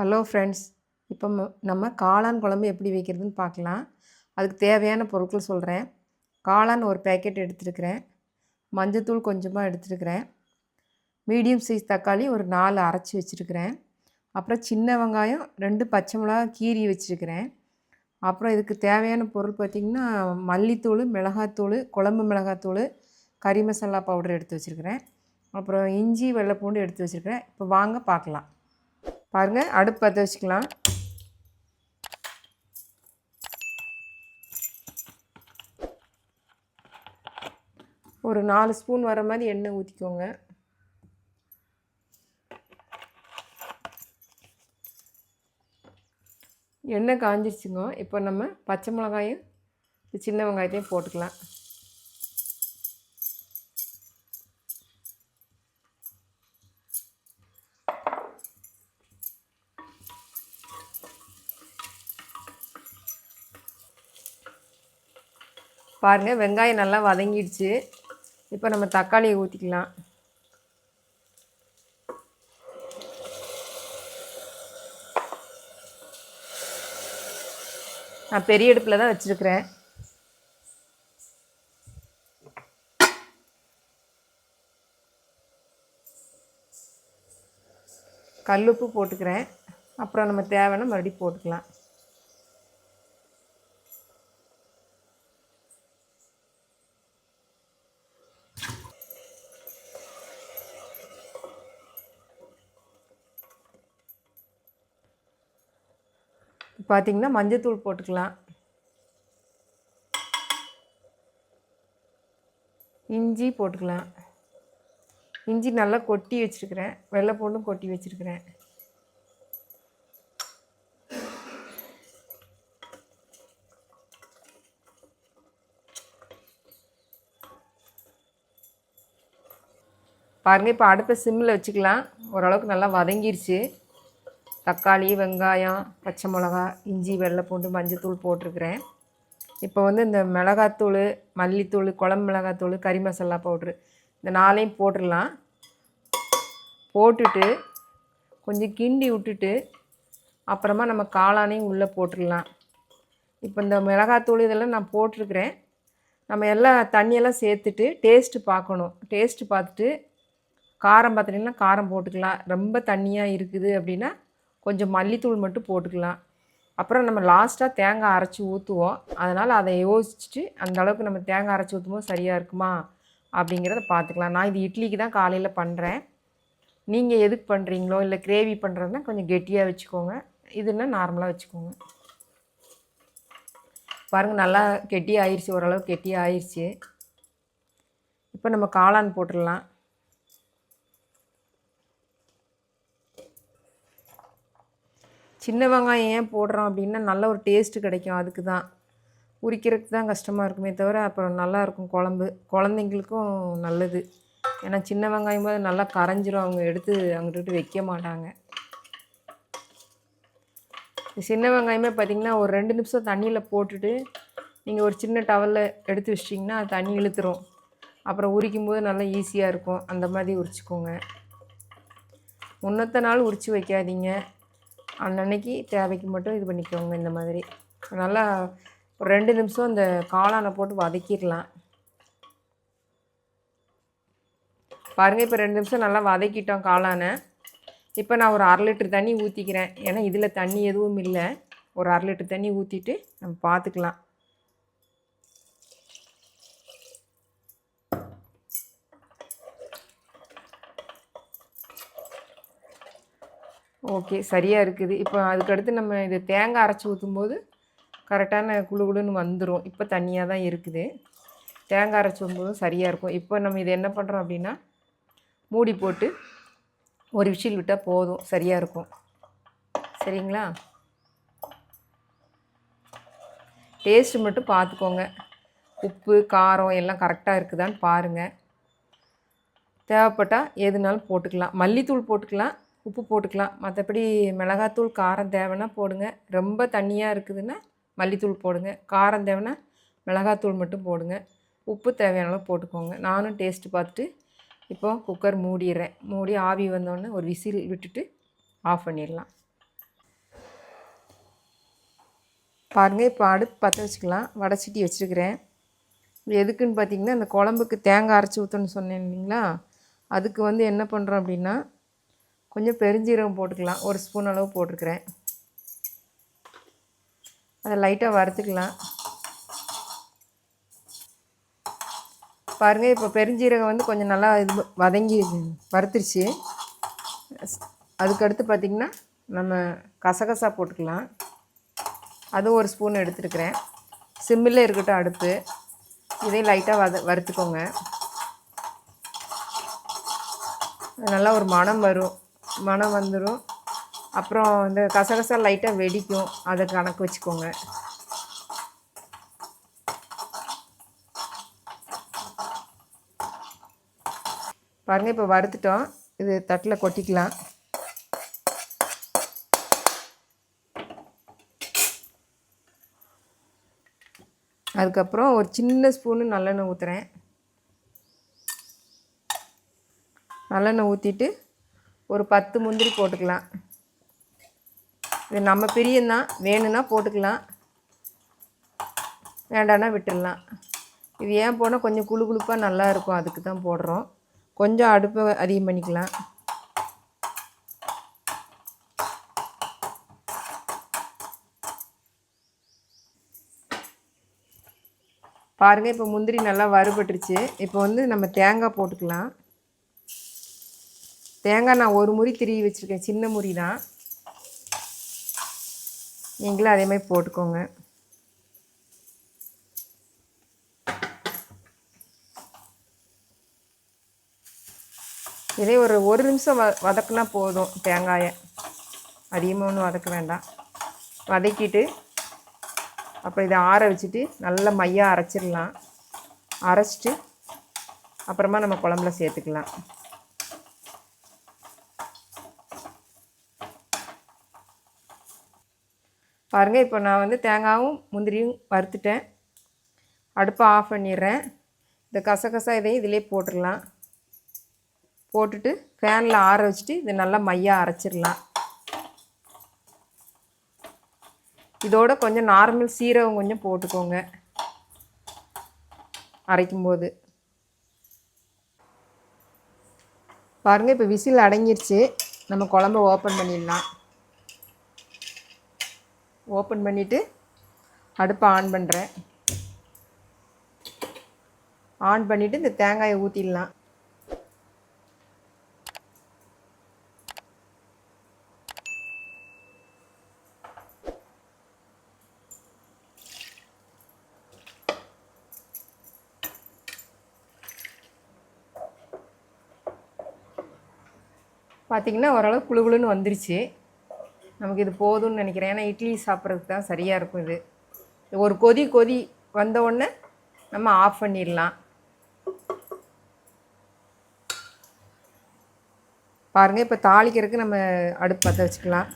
Hello friends இப்போ நம்ம காளான் குழம்பு எப்படி வைக்கிறதுன்னு பார்க்கலாம். அதுக்கு தேவையான பொருட்கள் சொல்கிறேன் காளான் ஒரு பேக்கெட் எடுத்துருக்கிறேன். மஞ்சத்தூள் கொஞ்சமாக எடுத்துருக்கிறேன். மீடியம் சைஸ் தக்காளி ஒரு நாலு அரைச்சி வச்சுருக்கிறேன். அப்புறம் சின்ன வெங்காயம் ரெண்டு பச்சை மிளகா கீரி வச்சுருக்கிறேன். அப்புறம் இதுக்கு தேவையான பொருள் பார்த்திங்கன்னா மல்லித்தூள் மிளகாத்தூள் குழம்பு மிளகாத்தூள் கறி மசாலா பவுடர் எடுத்து வச்சுருக்கிறேன். அப்புறம் இஞ்சி வெள்ளைப்பூண்டு எடுத்து வச்சுருக்கிறேன். இப்போ வாங்க பார்க்கலாம். பாருங்கள் அடுப்பு பற்ற வச்சுக்கலாம். ஒரு நாலு ஸ்பூன் வர மாதிரி எண்ணெய் ஊற்றிக்கோங்க எண்ணெய் காஞ்சிருச்சுங்க இப்போ நம்ம பச்சை மிளகாயும் சின்ன வெங்காயத்தையும் போட்டுக்கலாம். பாருங்கள் வெங்காயம் நல்லா வதங்கிடுச்சு. இப்போ நம்ம தக்காளியை ஊற்றிக்கலாம் நான் பெரிய அடுப்பில் தான் வச்சுருக்கிறேன். கல்லுப்பு போட்டுக்கிறேன். அப்புறம் நம்ம தேவைன்னா மறுபடியும் போட்டுக்கலாம். பார்த்திங்கன்னா மஞ்சத்தூள் போட்டுக்கலாம். இஞ்சி போட்டுக்கலாம். இஞ்சி நல்லா கொட்டி வச்சுருக்கிறேன். வெள்ளை பூண்டும் கொட்டி வச்சுருக்கிறேன். பாருங்கள் இப்போ அடுப்பை சிம்மில் வச்சுக்கலாம். ஓரளவுக்கு நல்லா வதங்கிருச்சு. தக்காளி வெங்காயம் பச்சை மிளகா இஞ்சி வெள்ளை பூண்டு மஞ்சத்தூள் போட்டிருக்கிறேன். இப்போ வந்து இந்த மிளகாத்தூள் மல்லித்தூள் குழம்பு மிளகாத்தூள் கறி மசாலா பவுட்ரு இந்த நாளையும் போட்டுடலாம். போட்டுட்டு கொஞ்சம் கிண்டி விட்டுட்டு அப்புறமா நம்ம காளானையும் உள்ளே போட்டுடலாம். இப்போ இந்த மிளகாத்தூள் இதெல்லாம் நான் போட்டிருக்கிறேன். நம்ம எல்லாம் தண்ணியெல்லாம் சேர்த்துட்டு டேஸ்ட்டு பார்க்கணும். டேஸ்ட்டு பார்த்துட்டு காரம் பார்த்துட்டிங்கன்னா காரம் போட்டுக்கலாம். ரொம்ப தண்ணியாக இருக்குது அப்படின்னா கொஞ்சம் மல்லித்தூள் மட்டும் போட்டுக்கலாம். அப்புறம் நம்ம லாஸ்ட்டாக தேங்காய் அரைச்சி ஊற்றுவோம் அதனால் அதை யோசிச்சுட்டு அந்த அளவுக்கு நம்ம தேங்காய் அரைச்சி ஊற்றும்போது சரியாக இருக்குமா அப்படிங்கிறத பார்த்துக்கலாம். நான் இது இட்லிக்கு தான் காலையில் பண்ணுறேன் நீங்கள் எதுக்கு பண்ணுறீங்களோ இல்லை கிரேவி பண்ணுறதுனா கொஞ்சம் கெட்டியாக வச்சுக்கோங்க. இதுன்னா நார்மலாக வச்சுக்கோங்க. பாருங்கள் நல்லா கெட்டி ஆயிடுச்சு ஓரளவுக்கு கெட்டி ஆயிடுச்சு இப்போ நம்ம காளான் போட்டுடலாம். சின்ன வெங்காயம் ஏன் போடுறோம் அப்படின்னா நல்ல ஒரு டேஸ்ட்டு கிடைக்கும். அதுக்கு தான் உரிக்கிறதுக்கு தான் கஷ்டமாக இருக்குமே தவிர அப்புறம் நல்லாயிருக்கும் குழம்பு. குழந்தைங்களுக்கும் நல்லது. ஏன்னா சின்ன வெங்காயம் போது நல்லா கரைஞ்சிரும். அவங்க எடுத்து அங்கிட்டு வைக்க மாட்டாங்க. சின்ன வெங்காயமே பார்த்திங்கன்னா ஒரு ரெண்டு நிமிஷம் தண்ணியில் போட்டுட்டு நீங்கள் ஒரு சின்ன டவலில் எடுத்து வச்சிட்டிங்கன்னா அது தண்ணி இழுத்துரும். அப்புறம் உரிக்கும் போது நல்லா ஈஸியாக இருக்கும். அந்த மாதிரி உரிச்சிக்கோங்க. முன்னத்த நாள் உரித்து வைக்காதீங்க. அன்னன்னைக்கு தேவைக்கு மட்டும் இது பண்ணிக்கோங்க இந்த மாதிரி. நல்லா ஒரு ரெண்டு நிமிஷம் இந்த காளானை போட்டு வதக்கிடலாம். பாருங்கள் இப்போ ரெண்டு நிமிஷம் நல்லா வதக்கிட்டோம் காளானை. இப்போ நான் ஒரு அரை லிட்டர் தண்ணி ஊற்றிக்கிறேன் ஏன்னா இதில் தண்ணி எதுவும் இல்லை. ஒரு அரை லிட்டர் தண்ணி ஊற்றிட்டு நம்ம பார்த்துக்கலாம் ஓகே சரியாக இருக்குது. இப்போ அதுக்கடுத்து நம்ம இது தேங்காய் அரைச்சி ஊற்றும்போது கரெக்டான குழு குழுன்னு வந்துடும் இப்போ தனியாக தான் இருக்குது. தேங்காய் அரைச்சி ஊற்றும்போது சரியாக இருக்கும். இப்போ நம்ம இது என்ன பண்ணுறோம் அப்படின்னா மூடி போட்டு ஒரு விசில் விட்டால் போதும். சரியாக இருக்கும். சரிங்களா? டேஸ்ட்டு மட்டும் பார்த்துக்கோங்க உப்பு காரம் எல்லாம் கரெக்டாக இருக்குதான்னு பாருங்கள் தேவைப்பட்டால் எதுனாலும் போட்டுக்கலாம். மல்லித்தூள் போட்டுக்கலாம். உப்பு போட்டுக்கலாம். மற்றபடி மிளகாத்தூள் காரம் தேவைன்னா போடுங்க. ரொம்ப தண்ணியாக இருக்குதுன்னா மல்லித்தூள் போடுங்க. காரம் தேவைன்னா மிளகாத்தூள் மட்டும் போடுங்க. உப்பு தேவையான அளவு போட்டுக்கோங்க. நானும் டேஸ்ட்டு பார்த்துட்டு இப்போ குக்கர் மூடிடுறேன். மூடி ஆவி வந்தோடனே ஒரு விசில் விட்டுட்டு ஆஃப் பண்ணிடலாம். பாருங்கள் இப்போ அடுப்பு பற்ற வச்சுக்கலாம். வடச்சட்டி வச்சுருக்கிறேன். எதுக்குன்னு பார்த்தீங்கன்னா அந்த குழம்புக்கு தேங்காய் அரைச்சி ஊற்றணும்னு சொன்னேன் இல்லைங்களா? அதுக்கு வந்து என்ன பண்ணுறோம் அப்படின்னா கொஞ்சம் பெருஞ்சீரகம் போட்டுக்கலாம். ஒரு ஸ்பூன் அளவு போட்டிருக்கிறேன். அதை லைட்டாக வறுத்துக்கலாம். பாருங்கள் இப்போ பெருஞ்சீரகம் வந்து கொஞ்சம் நல்லா இது வதங்கி வறுத்துருச்சு. அதுக்கடுத்து பார்த்திங்கன்னா நம்ம கசகசா போட்டுக்கலாம். அதுவும் ஒரு ஸ்பூன் எடுத்துருக்கிறேன். சிம்மில் இருக்கட்டும் அடுப்பு. இதையும் லைட்டாக வத வறுத்துக்கோங்க. நல்லா ஒரு மனம் வரும். மணம் வந்துடும் அப்புறம் இந்த கசகசா லைட்டாக வெடிக்கும். அதை கணக்கு வச்சுக்கோங்க. பாருங்கள் இப்போ வறுத்துட்டோம். இது தட்டில் கொட்டிக்கலாம். அதுக்கப்புறம் ஒரு சின்ன ஸ்பூனு நல்லெண்ணெய் ஊற்றுறேன் நல்லெண்ணெய் ஊற்றிட்டு ஒரு பத்து முந்திரி போட்டுக்கலாம். இது நம்ம பிரியந்தான் வேணும்னா போட்டுக்கலாம். வேண்டான்னா விட்டுடலாம் இது ஏன் போனால் கொஞ்சம் குழு குழுப்பாக நல்லா இருக்கும். அதுக்கு தான் போடுறோம். கொஞ்சம் அடுப்பை அதிகம் பண்ணிக்கலாம். பாருங்கள் இப்போ முந்திரி நல்லா வறுபட்டுருச்சு. இப்போ வந்து நம்ம தேங்காய் போட்டுக்கலாம். தேங்காய் நான் ஒரு முறி திருவி வச்சுருக்கேன். சின்ன முறி தான். நீங்களும் அதே மாதிரி போட்டுக்கோங்க. இதே ஒரு ஒரு நிமிஷம் வ வதக்குனா போதும் தேங்காயை. அதிகமாக ஒன்றும் வதக்க வேண்டாம். வதக்கிட்டு அப்புறம் இதை ஆற வச்சுட்டு நல்லா மையாக அரைச்சிடலாம். அரைச்சிட்டு அப்புறமா நம்ம குழம்புல சேர்த்துக்கலாம். பாருங்கள் இப்போ நான் வந்து தேங்காயும் முந்திரியும் வறுத்துட்டேன். அடுப்பை ஆஃப் பண்ணிடுறேன். இந்த கசகசா இதையும் இதிலே போட்டுடலாம். போட்டுட்டு ஃபேனில் ஆற வச்சுட்டு இதை நல்லா மையாக அரைச்சிடலாம். இதோட கொஞ்சம் நார்மல் சீரகம் கொஞ்சம் போட்டுக்கோங்க. அரைக்கும்போது. பாருங்கள் இப்போ விசில் அடங்கிருச்சு. நம்ம குழம்ப ஓப்பன் பண்ணிடலாம். ஓப்பன் பண்ணிவிட்டு அடுப்பை ஆன் பண்ணுறேன் ஆன் பண்ணிவிட்டு இந்த தேங்காயை ஊற்றிடலாம் பார்த்திங்கன்னா ஓரளவு குழு குழுன்னு வந்துருச்சு. நமக்கு இது போதும்னு நினைக்கிறேன். ஏன்னா இட்லி சாப்பிட்றதுக்கு தான் சரியாக இருக்கும் இது. ஒரு கொதி கொதி வந்த உடனே நம்ம ஆஃப் பண்ணிடலாம். பாருங்கள் இப்போ தாளிக்கிறதுக்கு நம்ம அடுப்பு பற்ற வச்சுக்கலாம்.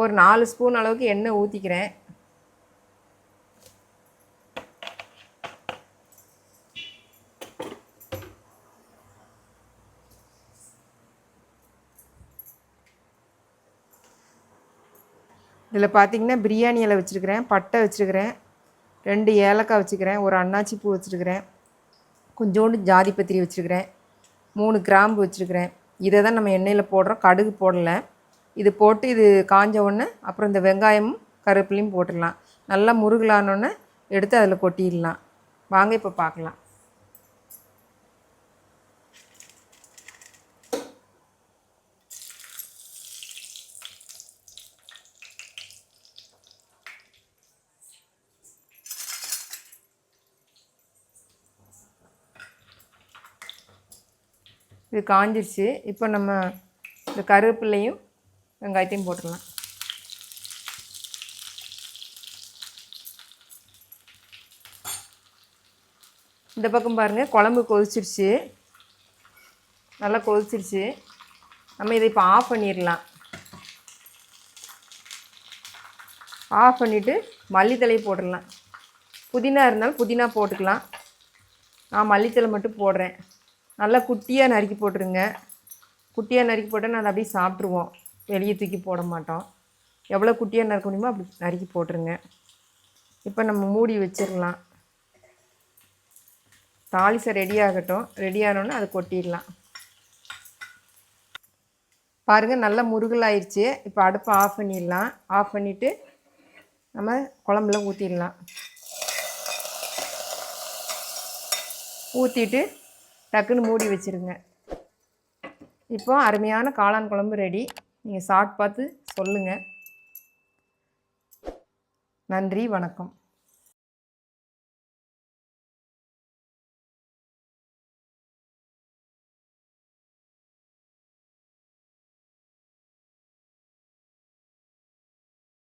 ஒரு நாலு ஸ்பூன் அளவுக்கு எண்ணெய் ஊற்றிக்கிறேன் இதில் பார்த்தீங்கன்னா பிரியாணி இலை வச்சுருக்கிறேன் பட்டை வச்சுருக்கிறேன் ரெண்டு ஏலக்காய் வச்சுக்கிறேன் ஒரு அன்னாச்சி பூ வச்சுருக்கிறேன் கொஞ்சோண்டு ஜாதி பத்திரி வச்சுருக்கிறேன் மூணு கிராம்பு வச்சுருக்கிறேன். இதை தான் நம்ம எண்ணெயில் போடுறோம் கடுகு போடலை. இது போட்டு இது காஞ்ச உடனே அப்புறம் இந்த வெங்காயமும் கருவேப்பிலையும் போட்டுடலாம். நல்லா முருகலானோடனே எடுத்து அதில் கொட்டிடலாம். வாங்க இப்போ பார்க்கலாம். இது காஞ்சிருச்சு. இப்போ நம்ம இந்த கருவேப்பிலையும் வெங்காயத்தையும் போட்டுடலாம் இந்த பக்கம் பாருங்கள் குழம்பு கொதிச்சிருச்சு. நல்லா கொதிச்சிருச்சு. நம்ம இதை இப்போ ஆஃப் பண்ணிடலாம். ஆஃப் பண்ணிவிட்டு மல்லித்தலையை போட்டுடலாம். புதினா இருந்தாலும் புதினா போட்டுக்கலாம். நான் மல்லித்தலை மட்டும் போடுறேன். நல்லா குட்டியாக நறுக்கி போட்டுருங்க. குட்டியாக நறுக்கி போட்டால் நான் அப்படியே சாப்பிட்ருவோம் வெளியே தூக்கி போட மாட்டோம். எவ்வளோ குட்டியாக நறுக்க முடியுமோ அப்படி நறுக்கி போட்டுருங்க. இப்போ நம்ம மூடி வச்சிடலாம். தாளிசை ரெடி ஆகட்டும். ரெடி ஆனோடனே அதை கொட்டிடலாம். பாருங்கள் நல்லா முருகலாயிடுச்சு இப்போ அடுப்பை ஆஃப் பண்ணிடலாம். ஆஃப் பண்ணிவிட்டு நம்ம குழம்புல ஊற்றிடலாம் ஊற்றிட்டு டக்குன்னு மூடி வச்சுருங்க. இப்போ அருமையான காளான் குழம்பு ரெடி நீங்கள் சாப்பிட்டு பார்த்து சொல்லுங்கள் நன்றி வணக்கம்.